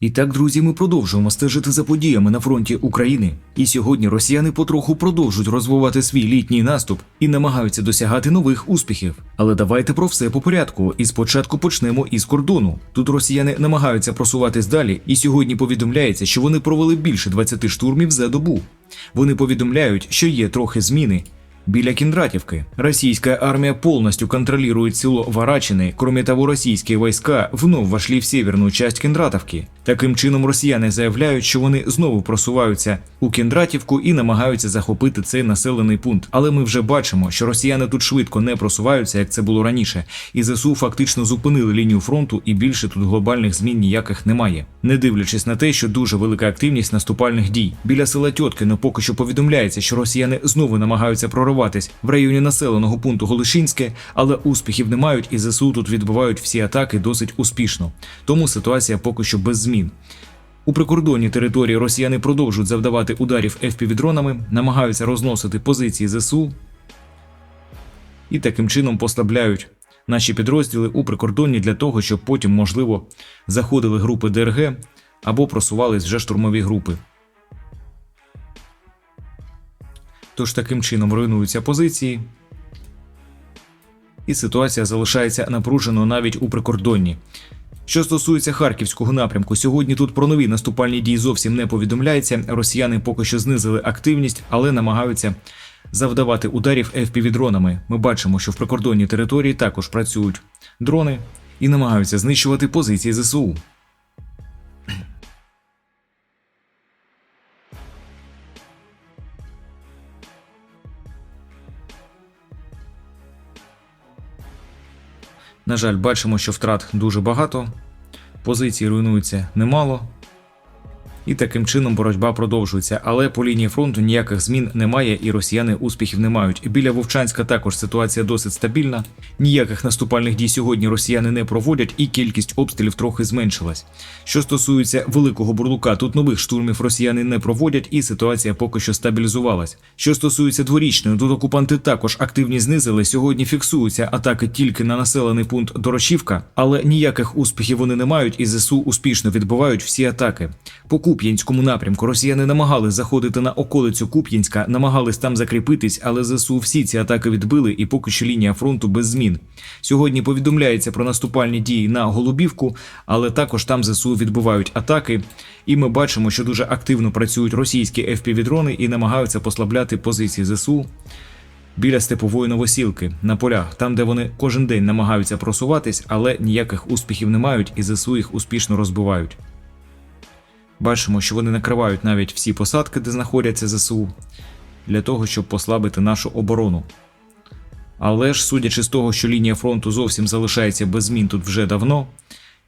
І так, друзі, ми продовжуємо стежити за подіями на фронті України. І сьогодні росіяни потроху продовжують розвивати свій літній наступ і намагаються досягати нових успіхів. Але давайте про все по порядку. І спочатку почнемо із кордону. Тут росіяни намагаються просуватись далі, і сьогодні повідомляється, що вони провели більше 20 штурмів за добу. Вони повідомляють, що є трохи зміни. Біля Кіндратівки российская армия полностью контролирует село Варачины. Кроме того, российские войска вновь вошли в северную часть Кіндратівки. Таким чином, росіяни заявляють, що вони знову просуваються у Кіндратівку і намагаються захопити цей населений пункт. Але ми вже бачимо, що росіяни тут швидко не просуваються, як це було раніше, і ЗСУ фактично зупинили лінію фронту, і більше тут глобальних змін ніяких немає. Не дивлячись на те, що дуже велика активність наступальних дій. Біля села Тьоткино поки що повідомляється, що росіяни знову намагаються прориватись в районі населеного пункту Голишинське, але успіхів не мають, і ЗСУ тут відбивають всі атаки досить успішно. Тому ситуація поки що без змін. У прикордонній території росіяни продовжують завдавати ударів FPV-дронами, намагаються розносити позиції ЗСУ і таким чином послабляють наші підрозділи у прикордонні для того, щоб потім, можливо, заходили групи ДРГ або просувались вже штурмові групи. Тож таким чином руйнуються позиції, і ситуація залишається напруженою навіть у прикордонні. Що стосується харківського напрямку, сьогодні тут про нові наступальні дії зовсім не повідомляється. Росіяни поки що знизили активність, але намагаються завдавати ударів FPV-дронами. Ми бачимо, що в прикордонній території також працюють дрони і намагаються знищувати позиції ЗСУ. На жаль, бачимо, що втрат дуже багато, позиції руйнуються немало. І таким чином боротьба продовжується, але по лінії фронту ніяких змін немає і росіяни успіхів не мають. Біля Вовчанська також ситуація досить стабільна. Ніяких наступальних дій сьогодні росіяни не проводять, і кількість обстрілів трохи зменшилась. Що стосується великого бурлука, тут нових штурмів росіяни не проводять, і ситуація поки що стабілізувалась. Що стосується дворічної, тут окупанти також активність знизили. Сьогодні фіксуються атаки тільки на населений пункт Дорошівка, але ніяких успіхів вони не мають, і ЗСУ успішно відбивають всі атаки. По Куп'янському напрямку росіяни намагались заходити на околицю Куп'янська, намагались там закріпитись, але ЗСУ всі ці атаки відбили, і поки що лінія фронту без змін. Сьогодні повідомляється про наступальні дії на Голубівку, але також там ЗСУ відбувають атаки, і ми бачимо, що дуже активно працюють російські FPV-дрони і намагаються послабляти позиції ЗСУ. Біля степової новосілки на полях, там де вони кожен день намагаються просуватись, але ніяких успіхів не мають, і ЗСУ їх успішно розбивають. Бачимо, що вони накривають навіть всі посадки, де знаходяться ЗСУ, для того, щоб послабити нашу оборону. Але ж, судячи з того, що лінія фронту зовсім залишається без змін тут вже давно,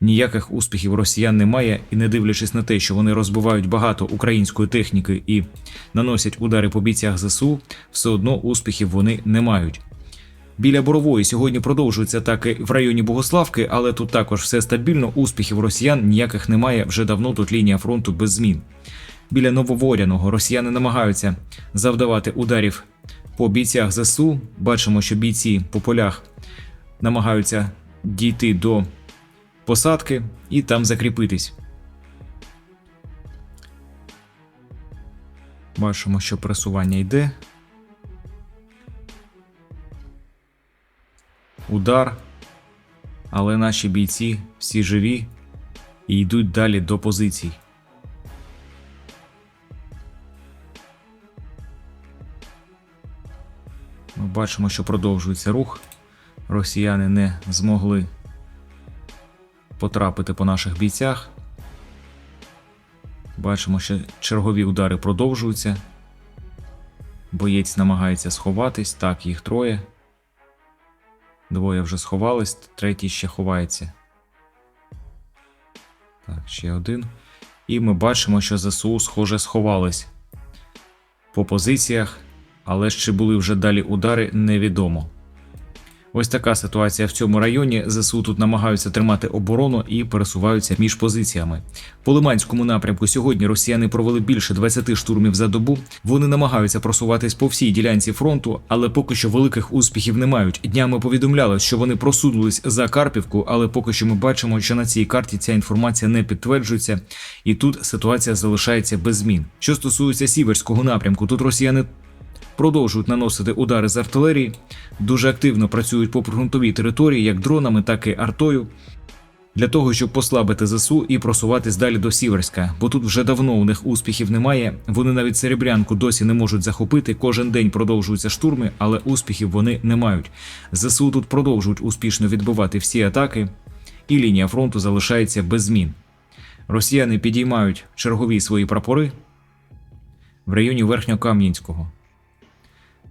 ніяких успіхів росіян немає, і не дивлячись на те, що вони розбивають багато української техніки і наносять удари по бійцях ЗСУ, все одно успіхів вони не мають. Біля Борової сьогодні продовжуються атаки в районі Богославки, але тут також все стабільно. Успіхів росіян ніяких немає. Вже давно тут лінія фронту без змін. Біля Нововоряного росіяни намагаються завдавати ударів по бійцях ЗСУ. Бачимо, що бійці по полях намагаються дійти до посадки і там закріпитись. Бачимо, що пресування йде. Удар, але наші бійці всі живі і йдуть далі до позицій. Ми бачимо, що продовжується рух. Росіяни не змогли потрапити по наших бійцях. Бачимо, що чергові удари продовжуються. Боєць намагається сховатись, так, їх троє. Двоє вже сховались, третій ще ховається. Так, ще один. І ми бачимо, що ЗСУ, схоже, сховались по позиціях, але ж чи були вже далі удари, невідомо. Ось така ситуація в цьому районі. ЗСУ тут намагаються тримати оборону і пересуваються між позиціями. По Лиманському напрямку сьогодні росіяни провели більше 20 штурмів за добу. Вони намагаються просуватись по всій ділянці фронту, але поки що великих успіхів не мають. Днями повідомляли, що вони просунулись за Карпівку, але поки що ми бачимо, що на цій карті ця інформація не підтверджується, і тут ситуація залишається без змін. Що стосується сіверського напрямку, тут росіяни продовжують наносити удари з артилерії, дуже активно працюють по пригрунтовій території, як дронами, так і артою. Для того щоб послабити ЗСУ і просуватись далі до Сіверська, бо тут вже давно у них успіхів немає. Вони навіть серебрянку досі не можуть захопити. Кожен день продовжуються штурми, але успіхів вони не мають. ЗСУ тут продовжують успішно відбивати всі атаки, і лінія фронту залишається без змін. Росіяни підіймають чергові свої прапори в районі Верхньокам'янського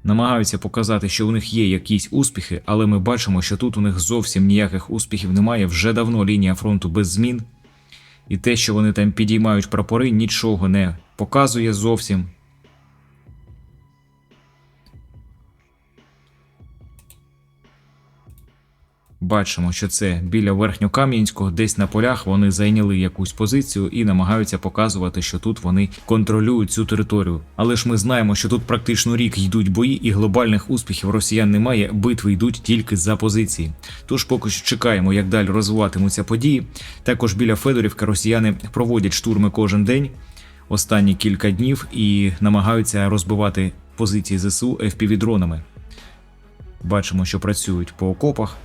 намагаються показати, що у них є якісь успіхи, але ми бачимо, що тут у них зовсім ніяких успіхів немає. Вже давно лінія фронту без змін. І те, що вони там підіймають прапори, нічого не показує зовсім. Бачимо, що це біля Верхньокам'янського, десь на полях вони зайняли якусь позицію і намагаються показувати, що тут вони контролюють цю територію. Але ж ми знаємо, що тут практично рік йдуть бої, і глобальних успіхів росіян немає. Битви йдуть тільки за позиції. Тож поки що чекаємо, як далі розвиватимуться події. Також біля Федорівка росіяни проводять штурми кожен день, останні кілька днів, і намагаються розбивати позиції ЗСУ FPV-дронами. Бачимо, що працюють по окопах.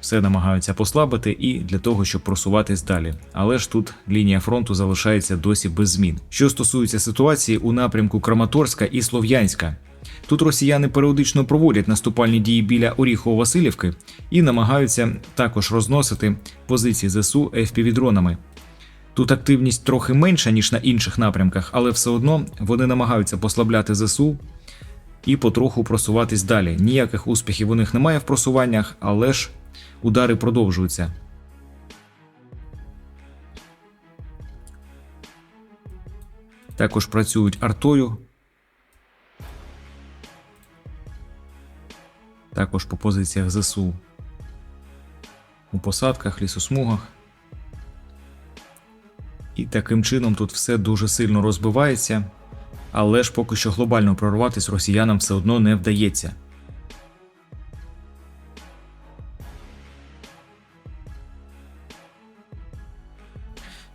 Все намагаються послабити і для того, щоб просуватись далі. Але ж тут лінія фронту залишається досі без змін. Що стосується ситуації у напрямку Краматорська і Слов'янська. Тут росіяни періодично проводять наступальні дії біля Оріхово-Василівки і намагаються також розносити позиції ЗСУ FPV-дронами. Тут активність трохи менша, ніж на інших напрямках, але все одно вони намагаються послабляти ЗСУ і потроху просуватись далі. Ніяких успіхів у них немає в просуваннях, але ж Удари продовжуються. Також працюють артою. Також по позиціях ЗСУ. У посадках, лісосмугах. І таким чином тут все дуже сильно розбивається, але ж поки що глобально прорватися росіянам все одно не вдається.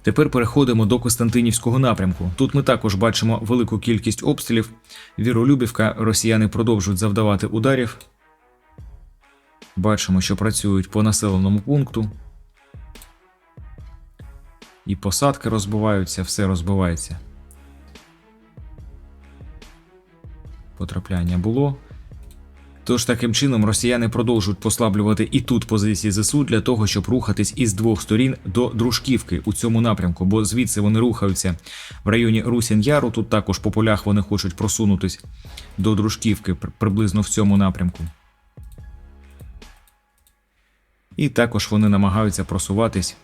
Тепер переходимо до Костянтинівського напрямку. Тут ми також бачимо велику кількість обстрілів. Віролюбівка росіяни продовжують завдавати ударів. Бачимо, що працюють по населеному пункту. І посадки розбиваються, все розбивається. Потрапляння було. Тож таким чином росіяни продовжують послаблювати і тут позиції ЗСУ для того, щоб рухатись із двох сторін до Дружківки у цьому напрямку, бо звідси вони рухаються в районі Русін-Яру. Тут також по полях вони хочуть просунутись до Дружківки приблизно в цьому напрямку. І також вони намагаються просуватись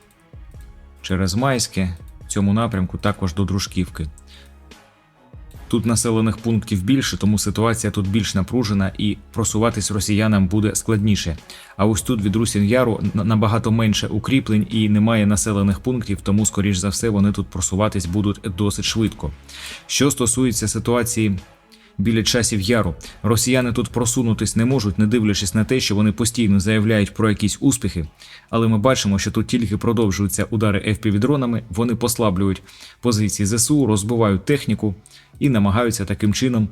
через Майське в цьому напрямку, також до Дружківки. Тут населених пунктів більше, тому ситуація тут більш напружена і просуватись росіянам буде складніше. А ось тут від Русін Яру набагато менше укріплень і немає населених пунктів, тому, скоріш за все, вони тут просуватись будуть досить швидко. Що стосується ситуації. Біля часів яру росіяни тут просунутись не можуть, не дивлячись на те, що вони постійно заявляють про якісь успіхи. Але ми бачимо, що тут тільки продовжуються удари FPV-дронами, вони послаблюють позиції ЗСУ, розбивають техніку і намагаються таким чином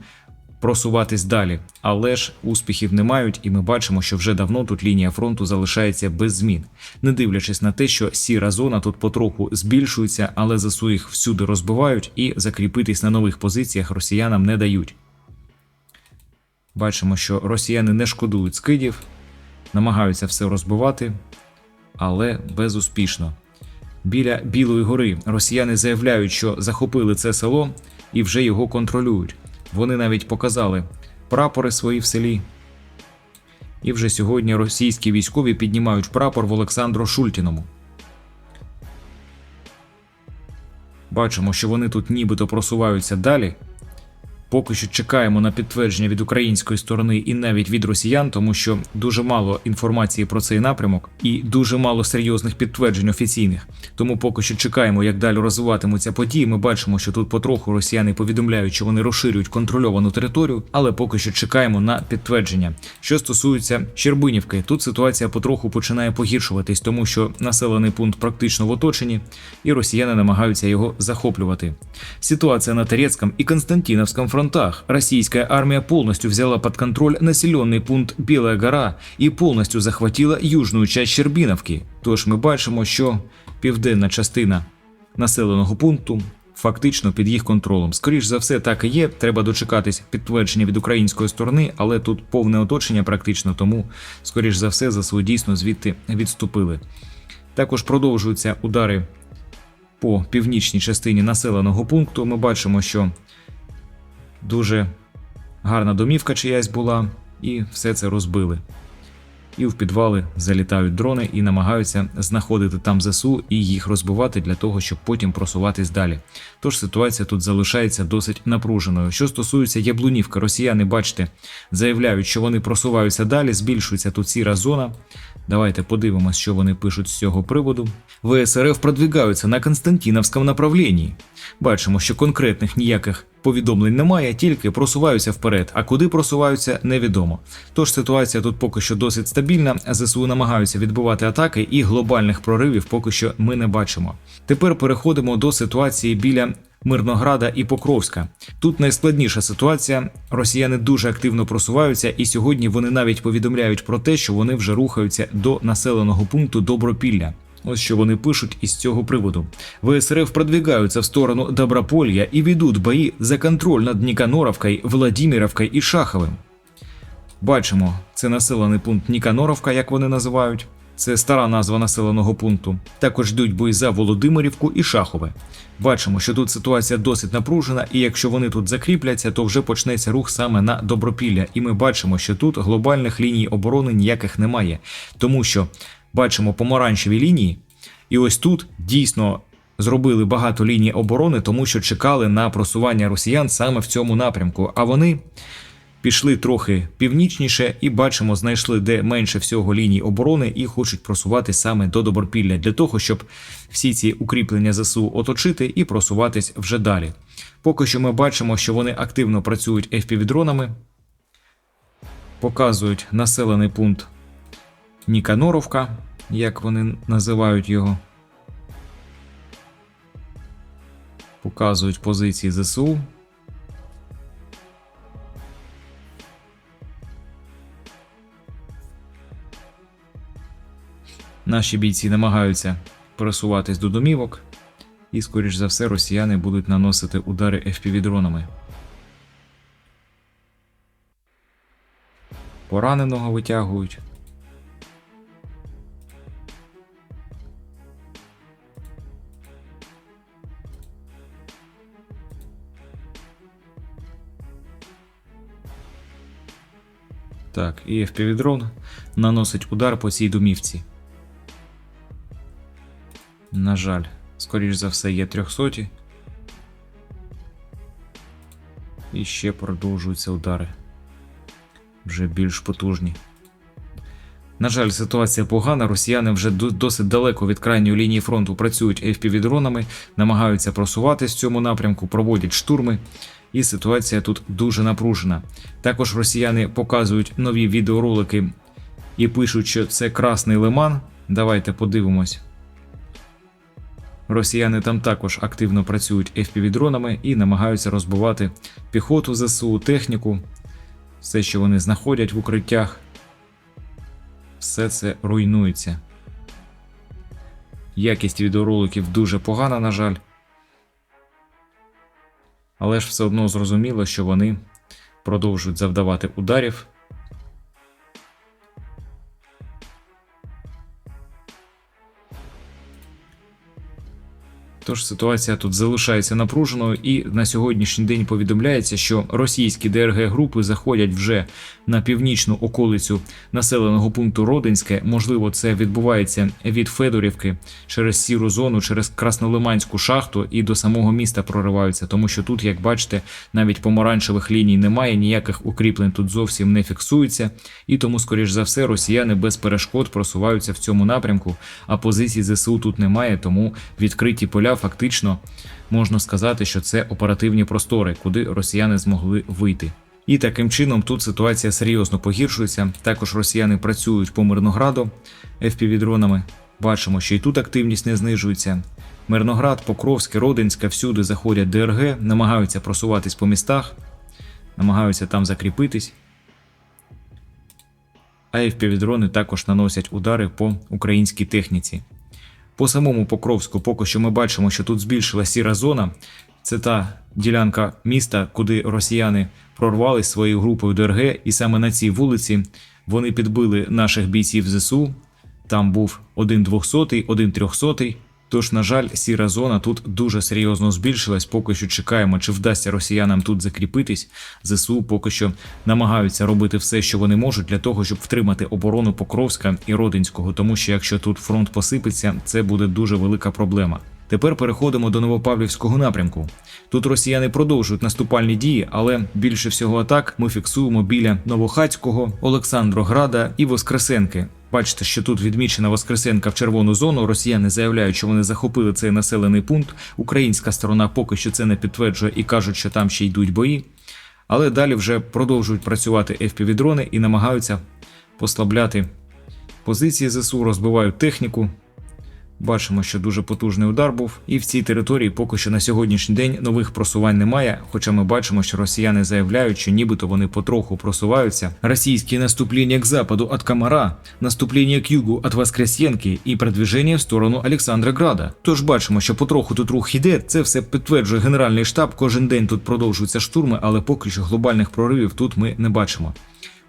просуватись далі. Але ж успіхів не мають, і ми бачимо, що вже давно тут лінія фронту залишається без змін, не дивлячись на те, що сіра зона тут потроху збільшується, але ЗСУ їх всюди розбивають і закріпитись на нових позиціях росіянам не дають. Бачимо, що росіяни не шкодують скидів, намагаються все розбивати, але безуспішно. Біля Білої гори росіяни заявляють, що захопили це село і вже його контролюють. Вони навіть показали прапори свої в селі. І вже сьогодні російські військові піднімають прапор в Олександру Шультіному. Бачимо, що вони тут нібито просуваються далі, Поки що чекаємо на підтвердження від української сторони і навіть від росіян, тому що дуже мало інформації про цей напрямок і дуже мало серйозних підтверджень офіційних. Тому поки що чекаємо, як далі розвиватимуться події. Ми бачимо, що тут потроху росіяни повідомляють, що вони розширюють контрольовану територію, але поки що чекаємо на підтвердження. Що стосується Щербинівки, тут ситуація потроху починає погіршуватись, тому що населений пункт практично в оточенні, і росіяни намагаються його захоплювати. Ситуация на Торецком и Константиновском фронтах. Российская армия полностью взяла под контроль населенный пункт Белая гора і повністю захватила южну часть Щербіновки. Тож ми бачимо, що південна частина населеного пункту фактично під їх контролем. Скоріш за все, так і є. Треба дочекатись підтвердження від української сторони, але тут повне оточення практично, тому скоріш за все ЗСУ дійсно звідти відступили. Також продовжуються удари по північній частині населеного пункту. Ми бачимо, що дуже гарна домівка чиясь була, і все це розбили. І в підвали залітають дрони і намагаються знаходити там ЗСУ і їх розбивати для того, щоб потім просуватись далі. Тож ситуація тут залишається досить напруженою. Що стосується Яблунівки, росіяни, бачите, заявляють, що вони просуваються далі, збільшується тут сіра зона. Давайте подивимось, що вони пишуть з цього приводу. ВСРФ продвигаються на Константиновському направлінні. Бачимо, що конкретних ніяких повідомлень немає, тільки просуваються вперед. А куди просуваються, невідомо. Тож ситуація тут поки що досить стабільна. ЗСУ намагаються відбивати атаки, і глобальних проривів поки що ми не бачимо. Тепер переходимо до ситуації біля. Мирнограда і Покровська. Тут найскладніша ситуація. Росіяни дуже активно просуваються, і сьогодні вони навіть повідомляють про те, що вони вже рухаються до населеного пункту Добропілля. Ось що вони пишуть із цього приводу. ВСРФ продвигаются в сторону Доброполья и ведут бои за контроль над Ніканоровкою, Владимировкою і Шаховим. Бачимо, це населений пункт Ніканоровка, як вони називають. Це стара назва населеного пункту. Також йдуть бої за Володимирівку і Шахове. Бачимо, що тут ситуація досить напружена, і якщо вони тут закріпляться, то вже почнеться рух саме на Добропілля. І ми бачимо, що тут глобальних ліній оборони ніяких немає, тому що бачимо помаранчеві лінії, і ось тут дійсно зробили багато ліній оборони, тому що чекали на просування росіян саме в цьому напрямку. А вони пішли трохи північніше і бачимо, знайшли де менше всього ліній оборони і хочуть просувати саме до Добропілля для того, щоб всі ці укріплення ЗСУ оточити і просуватись вже далі. Поки що ми бачимо, що вони активно працюють FPV-дронами, показують населений пункт Ніканоровка, як вони називають його. Показують позиції ЗСУ. Наші бійці намагаються пересуватись до домівок, і, скоріш за все, росіяни будуть наносити удари FPV-дронами. Пораненого витягують. Так, і FPV-дрон наносить удар по цій домівці. На жаль, скоріш за все, є 300. І ще продовжуються удари. Вже більш потужні. На жаль, ситуація погана. Росіяни вже досить далеко від крайньої лінії фронту працюють FPV-дронами, намагаються просуватись в цьому напрямку, проводять штурми. І ситуація тут дуже напружена. Також росіяни показують нові відеоролики і пишуть, що це Красний Лиман. Давайте подивимось. Росіяни там також активно працюють FPV-дронами і намагаються розбивати піхоту ЗСУ, техніку, все, що вони знаходять в укриттях. Все це руйнується. Якість відеороликів дуже погана, на жаль. Але ж все одно зрозуміло, що вони продовжують завдавати ударів. Тож ситуація тут залишається напруженою, і на сьогоднішній день повідомляється, що російські ДРГ групи заходять вже на північну околицю населеного пункту Родинське. Можливо, це відбувається від Федорівки через сіру зону, через Краснолиманську шахту і до самого міста прориваються, тому що тут, як бачите, навіть помаранчевих ліній немає, ніяких укріплень тут зовсім не фіксується, і тому, скоріш за все, росіяни без перешкод просуваються в цьому напрямку. А позицій ЗСУ тут немає, тому відкриті поля фактично можна сказати, що це оперативні простори, куди росіяни змогли вийти. І таким чином тут ситуація серйозно погіршується. Також росіяни працюють по Мирнограду FPV-дронами. Бачимо, що і тут активність не знижується. Мирноград, Покровське, Родинське всюди заходять ДРГ, намагаються просуватись по містах, намагаються там закріпитись. А FPV-дрони також наносять удари по українській техніці. По самому Покровську поки що ми бачимо, що тут збільшила сіра зона. Це та ділянка міста, куди росіяни прорвались своєю групою ДРГ, і саме на цій вулиці вони підбили наших бійців ЗСУ. Там був один 200, один 300. Тож, на жаль, сіра зона тут дуже серйозно збільшилась. Поки що чекаємо, чи вдасться росіянам тут закріпитись. ЗСУ поки що намагаються робити все, що вони можуть, для того, щоб втримати оборону Покровська і Родинського. Тому що якщо тут фронт посипеться, це буде дуже велика проблема. Тепер переходимо до Новопавлівського напрямку. Тут росіяни продовжують наступальні дії, але більше всього атак ми фіксуємо біля Новохацького, Олександрограда і Воскресенки. Бачите, що тут відмічена Воскресенка в червону зону. Росіяни заявляють, що вони захопили цей населений пункт. Українська сторона поки що це не підтверджує і кажуть, що там ще йдуть бої. Але далі вже продовжують працювати FPV-дрони і намагаються послабляти позиції ЗСУ, розбивають техніку. Бачимо, що дуже потужний удар був, і в цій території поки що на сьогоднішній день нових просувань немає. Хоча ми бачимо, що росіяни заявляють, що нібито вони потроху просуваються. Російське наступлення к западу від Камара, наступлення к югу від Воскресенки і продвіження в сторону Олександрограда. Тож бачимо, що потроху тут рух іде. Це все підтверджує генеральний штаб. Кожен день тут продовжуються штурми, але поки що глобальних проривів тут ми не бачимо.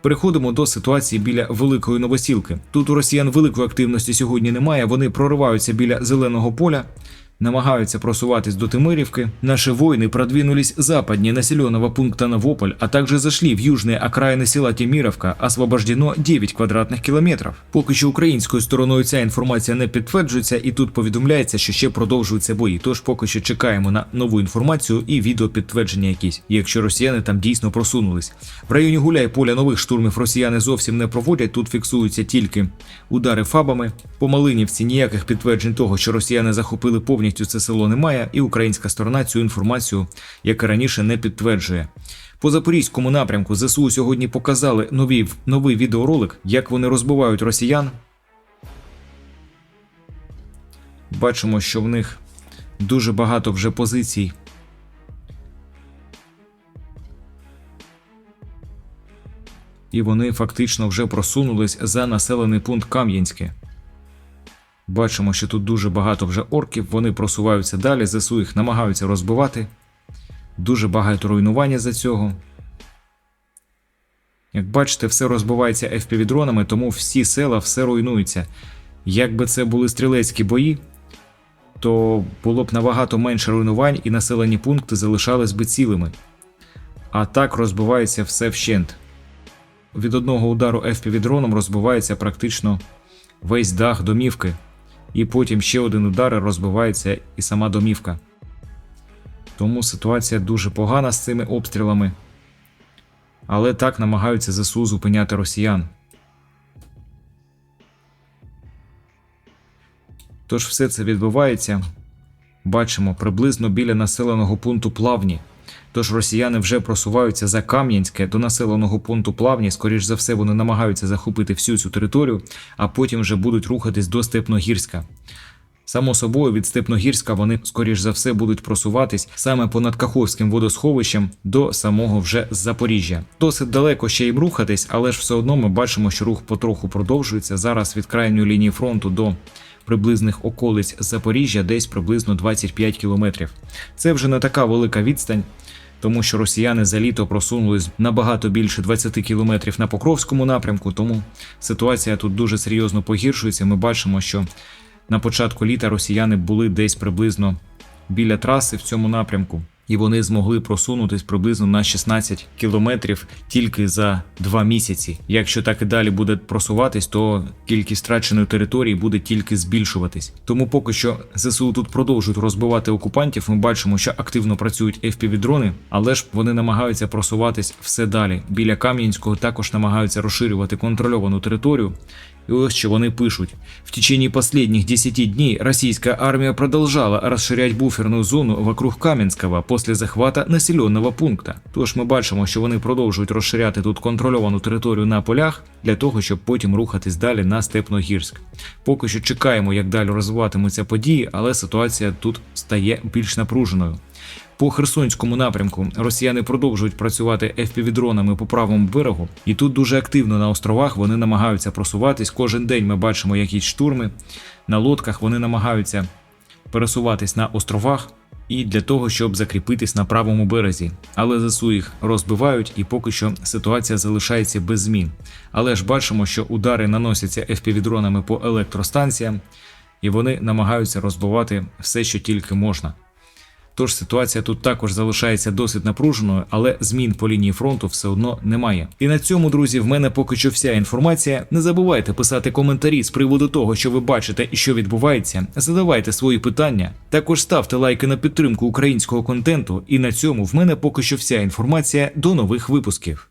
Переходимо до ситуації біля великої новосілки. Тут у росіян великої активності сьогодні немає. Вони прориваються біля зеленого поля, намагаються просуватись до Тимирівки. Наши воины продвинулись западнее населенного пункта Новополь, а также зашли в южные окраины села Тимировка. Освобождено 9 квадратних кілометрів. Поки що українською стороною ця інформація не підтверджується, і тут повідомляється, що ще продовжуються бої. Тож поки що чекаємо на нову інформацію і відео підтвердження якісь, якщо росіяни там дійсно просунулись. В районі Гуляй поля нових штурмів росіяни зовсім не проводять. Тут фіксуються тільки удари фабами. По Малинівці ніяких підтверджень того, що росіяни захопили повністю це село немає, і українська сторона цю інформацію, як і раніше, не підтверджує. По запорізькому напрямку ЗСУ сьогодні показали нові, новий відеоролик, як вони розбивають росіян. Бачимо, що в них дуже багато вже позицій. І вони фактично вже просунулись за населений пункт Кам'янське. Бачимо, що тут дуже багато вже орків, вони просуваються далі, ЗСУ їх намагаються розбивати. Дуже багато руйнування за цього. Як бачите, все розбивається FPV-дронами, тому всі села, все руйнується. Якби це були стрілецькі бої, то було б набагато менше руйнувань і населені пункти залишались би цілими. А так розбивається все вщент. Від одного удару FPV-дроном розбивається практично весь дах домівки і потім ще один удар розбивається і сама домівка. Тому ситуація дуже погана з цими обстрілами. Але так намагаються ЗСУ зупиняти росіян. Тож все це відбувається. Бачимо приблизно біля населеного пункту Плавні. Тож росіяни вже просуваються за Кам'янське до населеного пункту Плавні. Скоріш за все, вони намагаються захопити всю цю територію, а потім вже будуть рухатись до Степногірська. Само собою, від Степногірська вони, скоріш за все, будуть просуватись саме понад Каховським водосховищем до самого вже Запоріжжя. Досить далеко ще їм рухатись, але ж все одно ми бачимо, що рух потроху продовжується. Зараз від крайньої лінії фронту до приблизних околиць Запоріжжя десь приблизно 25 кілометрів. Це вже не така велика відстань тому що росіяни за літо просунулись набагато більше 20 кілометрів на Покровському напрямку. Тому ситуація тут дуже серйозно погіршується. Ми бачимо, що на початку літа росіяни були десь приблизно біля траси в цьому напрямку. І вони змогли просунутись приблизно на 16 кілометрів тільки за два місяці. Якщо так і далі буде просуватись, то кількість втраченої території буде тільки збільшуватись. Тому поки що ЗСУ тут продовжують розбивати окупантів. Ми бачимо, що активно працюють FPV-дрони, але ж вони намагаються просуватись все далі. Біля Кам'янського також намагаються розширювати контрольовану територію. И вот что они пишут. В течение последних 10 дней российская армия продолжала расширять буферную зону вокруг Кам'янського после захвата населеного пункта. Тож ми бачимо, що вони продовжують розширяти тут контрольовану територію на полях для того, щоб потім рухатись далі на Степногірськ. Поки що чекаємо, як далі розвиватимуться події, але ситуація тут стає більш напруженою. По Херсонському напрямку росіяни продовжують працювати FPV-дронами по правому берегу, і тут дуже активно на островах вони намагаються просуватись. Кожен день ми бачимо якісь штурми. На лодках вони намагаються пересуватись на островах і для того, щоб закріпитись на правому березі. Але ЗСУ їх розбивають, і поки що ситуація залишається без змін. Але ж бачимо, що удари наносяться FPV-дронами по електростанціям, і вони намагаються розбивати все, що тільки можна. Тож ситуація тут також залишається досить напруженою, але змін по лінії фронту все одно немає. І на цьому, друзі, в мене поки що вся інформація. Не забувайте писати коментарі з приводу того, що ви бачите і що відбувається. Задавайте свої питання. Також ставте лайки на підтримку українського контенту. І на цьому в мене поки що вся інформація. До нових випусків.